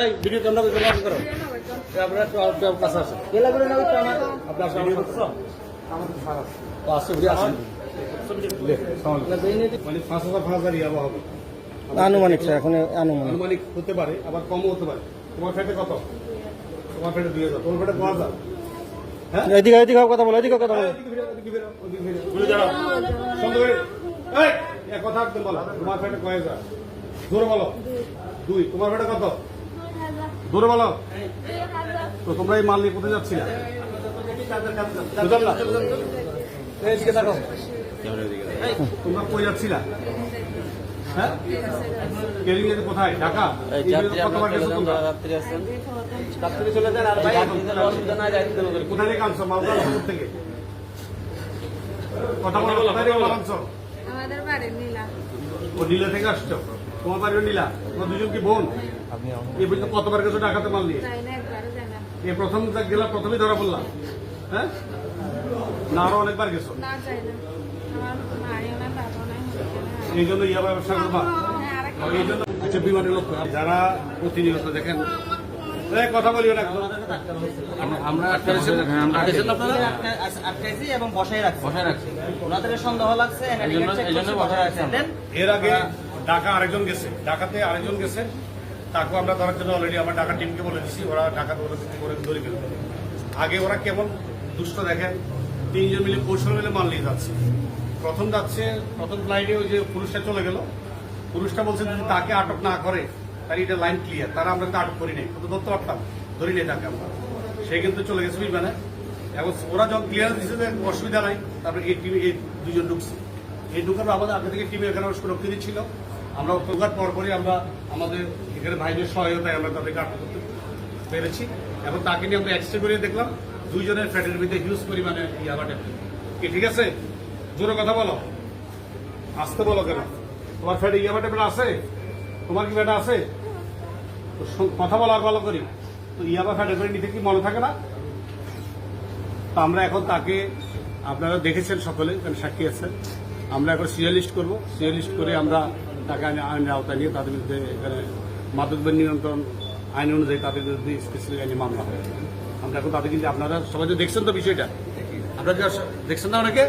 এই video camera camera করো এই আপনার আপনার কাছে আছে আপনার সামনে করছ ও আসছে ভিডিও আসছে লে, সামনে। মানে পাঁচ হাজার পাঁচ হাজার ইয়াবা হবে। আনুমানিক স্যার এখন আনুমানিক। আনুমানিক হতে পারে আবার কমও হতে পারে। তোমার ফ্যাটে কত? তোমার ফ্যাটে দুই হাজার। তোমার ফ্যাটে পাঁচ হাজার। হ্যাঁ? এদিকে এদিকে কথা বলো এদিকে কথা বলো। এক কথা একদম বলো। তোমার কয় হাজার? বলো। দুই। তোমার কত? জোরে বলো। তো তোমরা এই মাল নিয়ে কোথায় বুঝলাম না? দেখো। তোমরা কই যাচ্ছিলা? হ্যাঁ? কোথায়? ঢাকা? না কোথায় থেকে আনছো? মালদা থেকে। কথা বলো কোথায় থেকে আনছো? আমাদের বাড়ির নীলা। ও নীলা থেকে আসছো? তোমার বাড়িও নীলা? তোমার দুজন কি বোন? এই পর্যন্ত কতবার গেছো ঢাকাতে মাল নিয়ে এই প্রথম যা গেলা প্রথমেই ধরা পড়লাম হ্যাঁ? না আরও অনেকবার গেছো? না চাই না। আমার মায়ের না বাবা নাই হচ্ছে এই জন্য ইয়া ব্যবসা করবা? এই জন্য আচ্ছা বিমানের লোক যারা প্রতিনিয়ত দেখেন কথা বলিও না আমরা আটকাইছি এবং বসাই রাখছি। বসাই রাখছি। ওনাদের সন্দেহ লাগছে এর আগে ঢাকা আরেকজন গেছে। ঢাকাতে আরেকজন গেছে। তাকেও আমরা ধরার জন্য অলরেডি আমার ঢাকা টিমকে বলে দিচ্ছি ওরা ঢাকা করে করে ধরে ফেলবে। আগে ওরা কেমন দুষ্ট দেখেন। তিনজন মিলে কৌশল মিলে মাল নিয়ে যাচ্ছে। প্রথম যাচ্ছে, প্রথম ফ্লাইটে ওই যে পুরুষটা চলে গেল। পুরুষটা বলছে যদি তাকে আটক না করে, তাহলে এটা লাইন ক্লিয়ার তারা আমরা আটক করি নাই। তো ধরতে পারতাম ধরি নাই তাকে আমরা। সে কিন্তু চলে গেছে বিমানে। এবং ওরা যখন ক্লিয়ার দিচ্ছে যে অসুবিধা নাই, তারপরে এই টিমে এই দুজন ঢুকছে। এই ঢুকার আমাদের আগে থেকে টিমে এখানে সুরক্ষিত ছিল। আমরা ঢোকার পর পরই আমরা আমাদের এখানে ভাইদের সহায়তায় আমরা তাদেরকে আটক করতে পেরেছি এবং তাকে নিয়ে আমরা এক্সরে করে দেখলাম। দুইজনের ফ্যাটের ভিতরে হিউজ পরিমাণে ইয়াবাটে কি ঠিক আছে? জোরে কথা বলো। আসতে বলো কেন? তোমার ফ্যাটে ইয়াবাটে বেটা আছে? তোমার কি বেটা আছে? কথা বলো ভালো করি। তো ইয়াবা ফ্যাটে করে নিতে কি মনে থাকে না? তো আমরা এখন তাকে, আপনারা দেখেছেন সকলে সাক্ষী আছেন। আমরা এখন সিরিয়ালিস্ট করব। সিরিয়াল লিস্ট করে আমরা তাকে আমি আইনের আওতায় নিয়ে তাদের বিরুদ্ধে এখানে মাদকদ্রব্য নিয়ন্ত্রণ আইন অনুযায়ী তাদের বিরুদ্ধে স্পেসিফিক আইনে মামলা হবে আমরা এখন তাদের কিন্তু আপনারা সবাই তো দেখছেন তো বিষয়টা? আপনারা দেখছেন না অনেকে